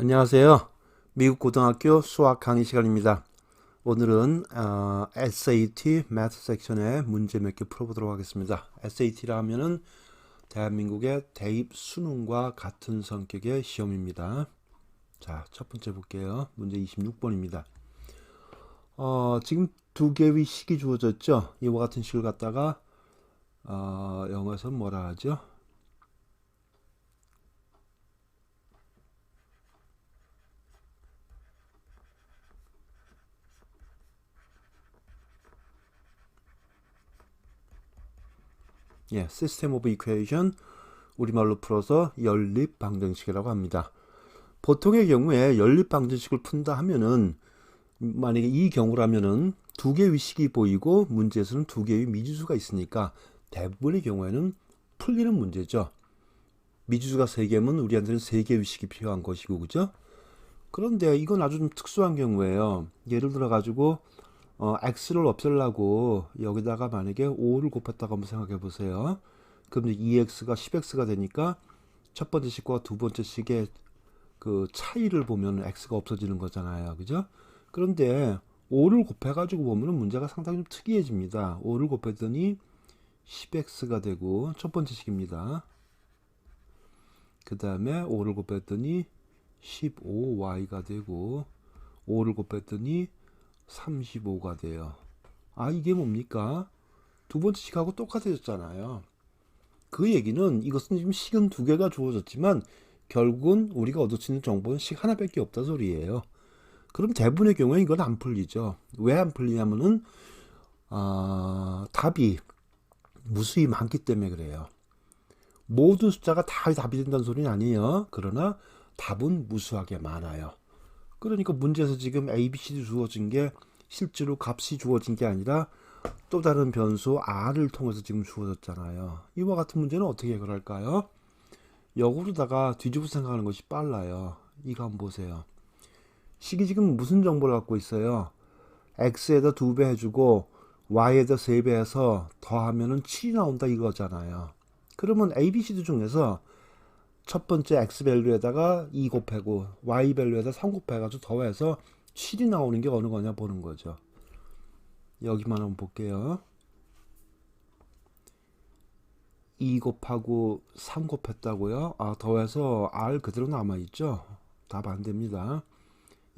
안녕하세요. 미국 고등학교 수학 강의 시간입니다. 오늘은 어, SAT 매트 섹션의 문제 몇 개 풀어보도록 하겠습니다. SAT라 하면은 대한민국의 대입 수능과 같은 성격의 시험입니다. 자, 첫 번째 볼게요. 문제 26번입니다. 어, 지금 두 개의 식이 주어졌죠. 이와 같은 식을 갖다가 어, 영어에서 뭐라 하죠? 예, 시스템 오브 이퀘이션 우리말로 풀어서 연립 방정식이라고 합니다. 보통의 경우에 연립 방정식을 푼다 하면은 만약에 이 경우라면은 두 개의 위식이 보이고 문제에서는 두 개의 미지수가 있으니까 대부분의 경우에는 풀리는 문제죠. 미지수가 세 개면 우리한테는 세 개의 위식이 필요한 것이고 그죠? 그런데 이건 아주 좀 특수한 경우예요. 예를 들어 가지고 어, x를 없애려고 여기다가 만약에 5를 곱했다고 한번 생각해 보세요. 그럼 이제 2x가 10x가 되니까 첫 번째 식과 두 번째 식의 그 차이를 보면 x가 없어지는 거잖아요. 그죠? 그런데 5를 곱해가지고 보면 문제가 상당히 좀 특이해집니다. 5를 곱했더니 10x가 되고 첫 번째 식입니다. 그 다음에 5를 곱했더니 15y가 되고 5를 곱했더니 35가 돼요. 아, 이게 뭡니까? 두 번째 식하고 똑같아졌잖아요. 그 얘기는 이것은 지금 식은 두 개가 주어졌지만 결국은 우리가 얻을 수 있는 정보는 식 하나밖에 없다 소리예요. 그럼 대부분의 경우에 이건 안 풀리죠. 왜 안 풀리냐면은 아, 답이 무수히 많기 때문에 그래요. 모든 숫자가 다 답이 된다는 소리는 아니에요. 그러나 답은 무수하게 많아요. 그러니까 문제에서 지금 A, B, C도 주어진 게 실제로 값이 주어진 게 아니라 또 다른 변수 R을 통해서 지금 주어졌잖아요. 이와 같은 문제는 어떻게 해결할까요? 역으로다가 뒤집어 생각하는 것이 빨라요. 이거 한번 보세요. 식이 지금 무슨 정보를 갖고 있어요? x에다 두배 해주고 y에다 세배 해서 더하면은 7이 나온다 이거잖아요. 그러면 a, b, c 중에서 첫 번째 x 밸류에다가 2 곱하고 y 밸류에다 3 곱해가지고 더해서 7이 나오는 게 어느 거냐 보는 거죠. 여기만 한번 볼게요. 2 곱하고 3 곱했다고요? 아, 더해서 r 그대로 남아있죠? 답 안 됩니다.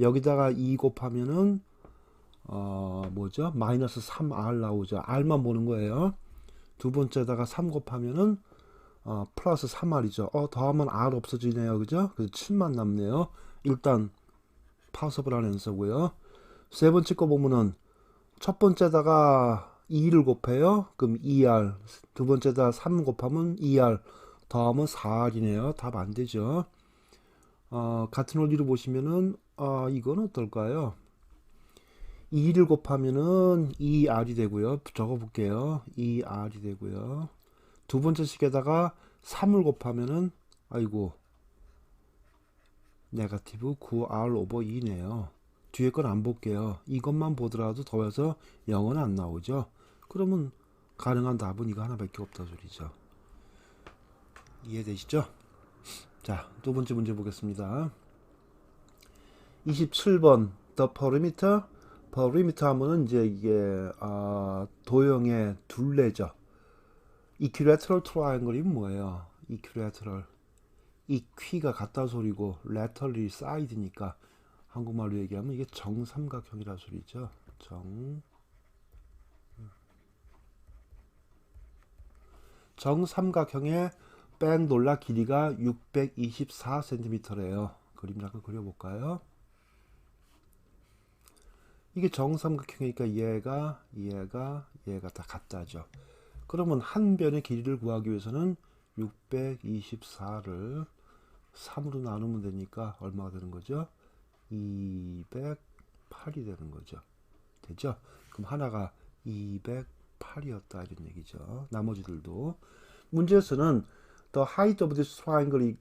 여기다가 2 곱하면은, 어, 뭐죠? 마이너스 3r 나오죠. r만 보는 거예요. 두 번째다가 3 곱하면은, 어, 플러스 3r이죠. 어, 더하면 r 없어지네요. 그죠? 그래서 7만 남네요. 일단, 파서블 한 앤서고요. 세 번째 거 보면은, 첫 번째다가 2를 곱해요. 그럼 2r. 두 번째다 3 곱하면 2r. 더하면 4r이네요. 답 안 되죠. 어, 같은 원리로 보시면은, 어, 이건 어떨까요? 2를 곱하면은 2r이 되고요. 적어 볼게요. 2r이 되고요. 두 번째 식에다가 3을 곱하면은, 아이고, 네가티브 9r 오버 2네요. 뒤에 건 안 볼게요. 이것만 보더라도 더해서 0은 안 나오죠. 그러면 가능한 답은 이거 하나밖에 없다 소리죠. 이해되시죠? 자, 두 번째 문제 보겠습니다. 27번 The perimeter perimeter 하면은 이제 이게 아, 도형의 둘레죠. Equilateral triangle이 뭐예요? equilateral equi가 같다 소리고 laterally side니까 한국말로 얘기하면 이게 정삼각형이라 소리죠. 정 정삼각형의 백 놀라 길이가 624cm래요. 그림 잠깐 그려볼까요? 이게 정삼각형이니까 얘가 얘가 얘가 다 같다죠. 그러면 한 변의 길이를 구하기 위해서는 624를 3으로 나누면 되니까 얼마가 되는 거죠? 208이 되는 거죠. 되죠? 그럼 하나가 208이었다 이런 얘기죠. 나머지들도 문제에서는 the height of this triangle이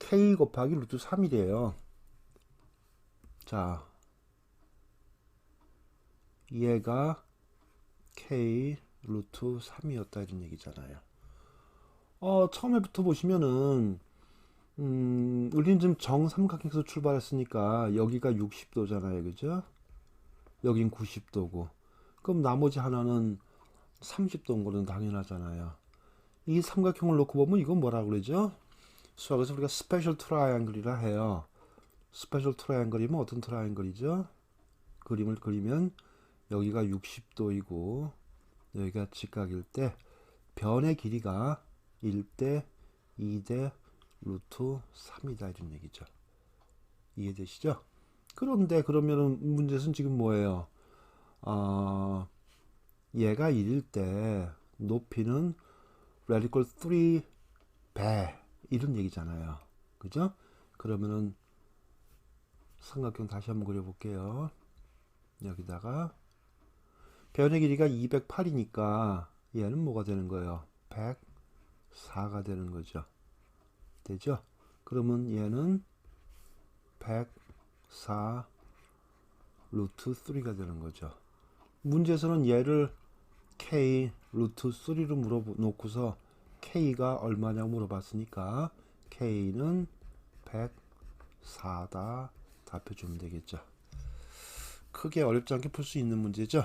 k 곱하기 루트 3이래요. 자, 얘가 k 루트 3이었다 이런 얘기잖아요. 어, 처음에부터 보시면은 음, 우리는 지금 정삼각형에서 출발했으니까 여기가 60도잖아요. 그죠? 여긴 90도고. 그럼 나머지 하나는 30도인 거는 당연하잖아요. 이 삼각형을 놓고 보면 이건 뭐라 그러죠? 수학에서 우리가 스페셜 트라이앵글이라 해요. 스페셜 트라이앵글이면 어떤 트라이앵글이죠? 그림을 그리면 여기가 60도이고 여기가 직각일 때 변의 길이가 1대 2대 루트 3이다 이런 얘기죠. 이해되시죠? 그런데 그러면은 문제는 지금 뭐예요? 아, 얘가 1일 때 높이는 radical 3배 이런 얘기잖아요. 그죠? 그러면은 삼각형 다시 한번 그려볼게요. 여기다가 변의 길이가 208이니까 얘는 뭐가 되는 거예요? 104가 되는 거죠. 되죠? 그러면 얘는 104 루트 3가 되는 거죠. 문제에서는 얘를 k 루트 3로 물어놓고서 k가 얼마냐고 물어봤으니까 k는 104다 답해주면 되겠죠. 크게 어렵지 않게 풀 수 있는 문제죠.